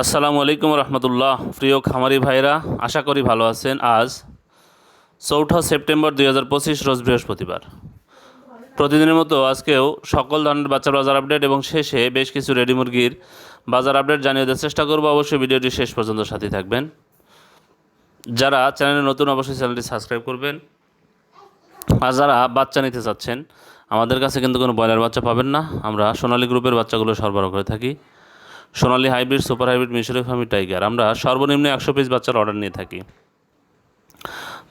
আসসালামু আলাইকুম রহমতুল্লাহ। প্রিয় খামারি ভাইরা, আশা করি ভালো আছেন। আজ চৌঠা সেপ্টেম্বর দুই হাজার পঁচিশ, রোজ বৃহস্পতিবার। প্রতিদিনের মতো আজকেও সকল ধরনের বাচ্চার বাজার আপডেট এবং শেষে বেশ কিছু রেডি মুরগির বাজার আপডেট জানিয়ে দেওয়ার চেষ্টা করব। অবশ্যই ভিডিওটি শেষ পর্যন্ত সাথে থাকবেন। যারা চ্যানেলে নতুন, অবশ্যই চ্যানেলটি সাবস্ক্রাইব করবেন। আর যারা বাচ্চা নিতে চাচ্ছেন, আমাদের কাছে কিন্তু কোনো ব্রয়লার বাচ্চা পাবেন না। আমরা সোনালী গ্রুপের বাচ্চাগুলো সরবরাহ করে থাকি। সোনালী হাইব্রিড, সুপার হাইব্রিড, মিশরি ফার্মি টাইগার। আমরা সর্বনিম্ন একশো পিস বাচ্চার অর্ডার নিয়ে থাকি।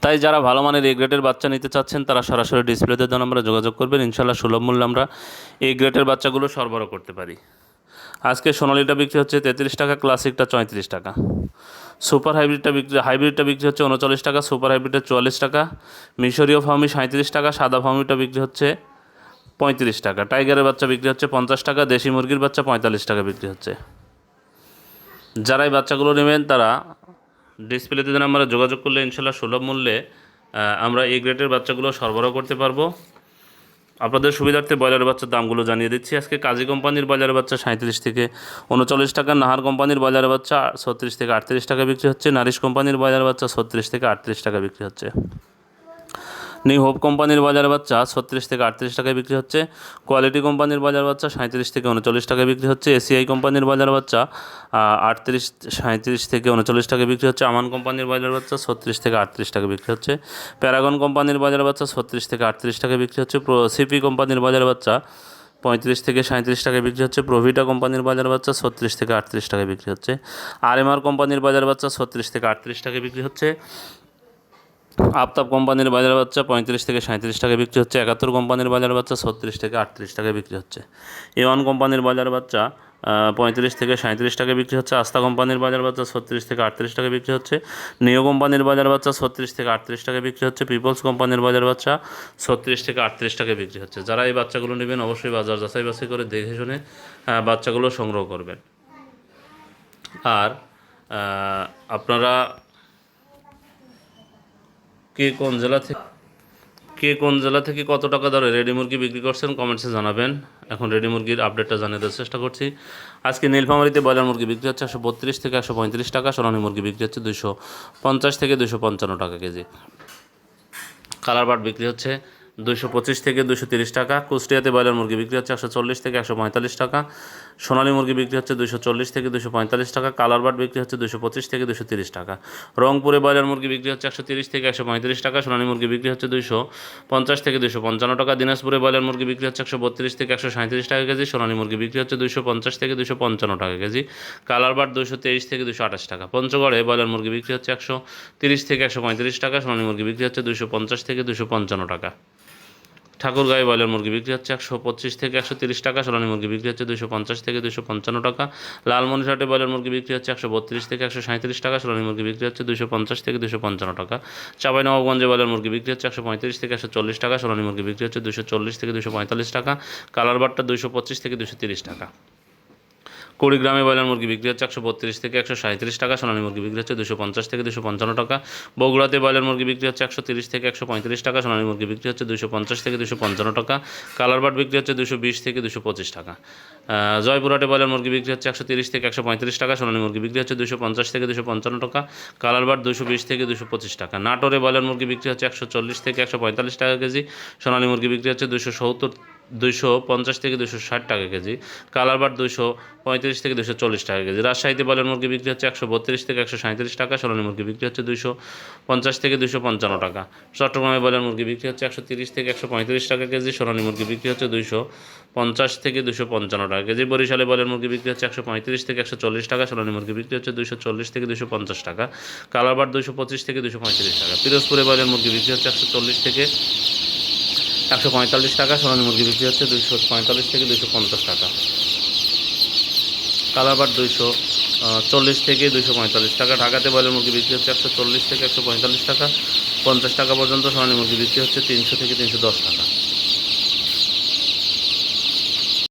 তাই যারা ভালো মানের এ গ্রেডের বাচ্চা নিতে চাচ্ছেন, তারা সরাসরি ডিসপ্লেতে দেন আমরা যোগাযোগ করবেন। ইনশাল্লাহ সুলভ মূল্যে আমরা এই গ্রেডের বাচ্চাগুলো সরবরাহ করতে পারি। আজকে সোনালিটা বিক্রি হচ্ছে তেত্রিশ টাকা, ক্লাসিকটা চৌত্রিশ টাকা। সুপার হাইব্রিডটা বিক্রি হাইব্রিডটা বিক্রি হচ্ছে উনচল্লিশ টাকা, সুপার হাইব্রিডটা চুয়াল্লিশ টাকা। মিশরীয় ফার্মি সাঁত্রিশ টাকা, সাদা ফার্মিটা বিক্রি হচ্ছে পঁয়ত্রিশ টাকা। টাইগারের বাচ্চা বিক্রি হচ্ছে পঞ্চাশ টাকা, দেশি মুরগির বাচ্চা পঁয়তাল্লিশ টাকা বিক্রি হচ্ছে। যারা এই বাচ্চাগুলো নেবেন, তারা ডিসপ্লেতে যেন আমরা যোগাযোগ করলে ইনশাল্লাহ সুলভ মূল্যে আমরা এই গ্রেডের বাচ্চাগুলো সরবরাহ করতে পারব। আপনাদের সুবিধার্থে ব্রয়লার বাচ্চার দামগুলো জানিয়ে দিচ্ছি। আজকে কাজী কোম্পানির ব্রয়লার বাচ্চা সাঁত্রিশ থেকে উনচল্লিশ টাকা, নাহার কোম্পানির ব্রয়লার বাচ্চা ছত্রিশ থেকে আটত্রিশ টাকা বিক্রি হচ্ছে, নারিশ কোম্পানির ব্রয়লার বাচ্চা ছত্রিশ থেকে আটত্রিশ টাকা বিক্রি হচ্ছে। নিউ হোপ কোম্পানির বাজার বাচ্চা ছত্রিশ থেকে আটত্রিশ টাকায় বিক্রি হচ্ছে। কোয়ালিটি কোম্পানির বাজার বাচ্চা সাঁত্রিশ থেকে উনচল্লিশ টাকায় বিক্রি হচ্ছে। এসিআই কোম্পানির বাজার বাচ্চা আটত্রিশ সাঁত্রিশ থেকে উনচল্লিশ টাকায় বিক্রি হচ্ছে। আমান কোম্পানির বাজার বাচ্চা ছত্রিশ থেকে আটত্রিশ টাকা বিক্রি হচ্ছে। প্যারাগন কোম্পানির বাজার বাচ্চা ছত্রিশ থেকে আটত্রিশ টাকায় বিক্রি হচ্ছে। সিপি কোম্পানির বাজার বাচ্চা পঁয়ত্রিশ থেকে সাঁত্রিশ টাকায় বিক্রি হচ্ছে। প্রভিটা কোম্পানির বাজার বাচ্চা ছত্রিশ থেকে আটত্রিশ টাকায় বিক্রি হচ্ছে। আর আরএমআর কোম্পানির বাজার বাচ্চা ছত্রিশ থেকে আটত্রিশ টাকায় বিক্রি হচ্ছে। আফতাব কোম্পানির বাজার বাচ্চা পঁয়ত্রিশ থেকে সাঁত্রিশ টাকা বিক্রি হচ্ছে, একাত্তর কোম্পানির বাজার বাচ্চা ছত্রিশ থেকে আটত্রিশ টাকা বিক্রি হচ্ছে। এ ওয়ান কোম্পানির বাজার বাচ্চা পঁয়ত্রিশ থেকে সাঁত্রিশ টাকা বিক্রি হচ্ছে, আস্থা কোম্পানির বাজার বাচ্চা ছত্রিশ থেকে আটত্রিশ টাকা বিক্রি হচ্ছে, নিও কোম্পানির বাজার বাচ্চা ছত্রিশ থেকে আটত্রিশ টাকা বিক্রি হচ্ছে, পিপলস কোম্পানির বাজার বাচ্চা ছত্রিশ থেকে আটত্রিশ টাকা বিক্রি হচ্ছে। যারা এই বাচ্চাগুলো নেবেন, অবশ্যই বাজার যাচাই বাছাই করে দেখে শুনে বাচ্চাগুলো সংগ্রহ করবেন। আর আপনারা কে কোন জেলা থেকে কে কোন জেলা থেকে কত টাকা দরে রেডি মুরগি বিক্রি করছেন কমেন্টসে জানাবেন। এখন রেডি মুরগির আপডেটটা জানিয়ে দেওয়ার চেষ্টা করছি। আজকে নীলফামারিতে ব্রয়লার মুরগি বিক্রি হচ্ছে একশো বত্রিশ থেকে একশো পঁয়ত্রিশ টাকা সোনানি মুরগি বিক্রি হচ্ছে দুশো পঞ্চাশ থেকে দুশো পঞ্চান্ন টাকা কেজি। কালার বাট বিক্রি হচ্ছে দুশো পঁচিশ থেকে দুশো তিরিশ টাকা। কুষ্টিয়াতে ব্রয়লার মুরগি বিক্রি হচ্ছে একশো চল্লিশ থেকে একশো পঁয়তাল্লিশ টাকা। সোনালী মুরগি বিক্রি হচ্ছে দুশো চল্লিশ থেকে দুশো পঁয়তাল্লিশ টাকা। কালার বাট বিক্রি হচ্ছে দুশো পঁচিশ থেকে দুশো তিরিশ টাকা। রংপুরে ব্রয়লার মুরগি বিক্রি হচ্ছে একশো তিরিশ থেকে একশো পঁয়ত্রিশ টাকা। সোনালী মুরগি বিক্রি হচ্ছে দুশো পঞ্চাশ থেকে দুশো পঞ্চান্ন টাকা। দিনাজপুরে ব্রয়লার মুরগি বিক্রি হচ্ছে একশো বত্রিশ থেকে একশো সাঁত্রিশ টাকা কেজি। সোনালী মুরগি বিক্রি হচ্ছে দুশো পঞ্চাশ থেকে দুশো পঞ্চান্ন টাকা কেজি। কালার বাট দুশো তেইশ থেকে দুশো আঠাশ টাকা। পঞ্চগড়ে ব্রয়লার মুরগি বিক্রি হচ্ছে একশো তিরিশ থেকে একশো পঁয়ত্রিশ টাকা। সোনালী মুরগি বিক্রি হচ্ছে দুশো পঞ্চাশ থেকে দুশো পঞ্চান্ন টাকা। ঠাকুরগাঁয়ে ব্রয়লার মুরগি বিক্রি হচ্ছে একশো পঁচিশ থেকে একশো তিরিশ টাকা, সোনালী মুরগি বিক্রি হচ্ছে দুশো পঞ্চাশ থেকে দুশো পঞ্চান্ন টাকা লালমনিরহাটে ব্রয়লার মুরগি বিক্রি হচ্ছে একশো বত্রিশ থেকে একশো সাঁত্রিশ টাকা, সোনালী মুরগি বিক্রি হচ্ছে দুশো পঞ্চাশ থেকে দুশো পঞ্চান্ন টাকা, চাপাই চাঁপাইনবাবগঞ্জে ব্রয়লার মুরগি বিক্রি হচ্ছে একশো পঁয়ত্রিশ থেকে একশো চল্লিশ টাকা, সোনালী মুরগি বিক্রি হচ্ছে দুশো চল্লিশ থেকে দুশো পঁয়তাল্লিশ টাকা কালার বারটা দুশো পঁচিশ থেকে দুশো তিরিশ টাকা। কুড়িগ্রামে ব্রয়লার মুরগি বিক্রি হচ্ছে একশো বত্রিশ থেকে একশো সাঁত্রিশ টাকা, সোনালী মুরগি বিক্রি হচ্ছে দুশো পঞ্চাশ থেকে দুশো পঞ্চান্ন টাকা, বগুড়াতে ব্রয়লার মুরগি বিক্রি হচ্ছে একশো তিরিশ থেকে একশো পঁয়ত্রিশ টাকা, সোনালী মুরগি বিক্রি হচ্ছে দুশো পঞ্চাশ থেকে দুশো পঞ্চান্ন টাকা কালার বাট বিক্রি হচ্ছে দুশো বিশ থেকে দুশো পঁচিশ টাকা। জয়পুরহাটে ব্রয়লার মুরগি বিক্রি হচ্ছে একশো তিরিশ থেকে একশো পঁয়ত্রিশ টাকা, সোনালী মুরগি বিক্রি হচ্ছে দুশো পঞ্চাশ থেকে দুশো পঞ্চান্ন টাকা কালার বাট দুশো বিশ থেকে দুশো পঁচিশ টাকা। নাটোরে ব্রয়লার মুরগি বিক্রি হচ্ছে একশো চল্লিশ থেকে একশো পঁয়তাল্লিশ টাকা কেজি, সোনালী মুরগি বিক্রি হচ্ছে দুশো সত্তর দুশো পঞ্চাশ থেকে দুশো ষাট টাকা কেজি। কালার বাট দুশো পঁয়ত্রিশ থেকে দুশো চল্লিশ টাকা কেজি। রাজশাহীতে ব্রয়লার মুরগি বিক্রি হচ্ছে একশো বত্রিশ থেকে একশো সাঁত্রিশ টাকা। সোনালী মুরগি বিক্রি হচ্ছে দুশো পঞ্চাশ থেকে দুশো পঞ্চান্ন টাকা। চট্টগ্রামে ব্রয়লার মুরগি বিক্রি হচ্ছে একশো তিরিশ থেকে একশো পঁয়ত্রিশ টাকা কেজি। সোনালী মুরগি বিক্রি হচ্ছে দুশো পঞ্চাশ থেকে দুশো পঞ্চান্ন টাকা কেজি। বরিশালে ব্রয়লার মুরগি বিক্রি হচ্ছে একশো পঁয়ত্রিশ থেকে একশো চল্লিশ টাকা। সোনালী মুরগি বিক্রি হচ্ছে দুশো চল্লিশ থেকে দুশো পঞ্চাশ টাকা। কালার বাট দুশো পঁচিশ থেকে দুশো পঁয়ত্রিশ টাকা। পিরোজপুরে ব্রয়লার মুরগি বিক্রি হচ্ছে একশো চল্লিশ থেকে একশো পঁয়তাল্লিশ টাকা, সোনালী মুরগি বিক্রি হচ্ছে দুইশো পঁয়তাল্লিশ থেকে দুইশো পঞ্চাশ টাকা। কালারবার দুইশো চল্লিশ থেকে দুইশো পঁয়তাল্লিশ টাকা, ঢাকাতে ব্রয়লার মুরগি বিক্রি হচ্ছে একশো চল্লিশ থেকে একশো পঁয়তাল্লিশ টাকা, পঞ্চাশ টাকা পর্যন্ত সোনালী মুরগি বিক্রি হচ্ছে তিনশো থেকে তিনশো দশ টাকা।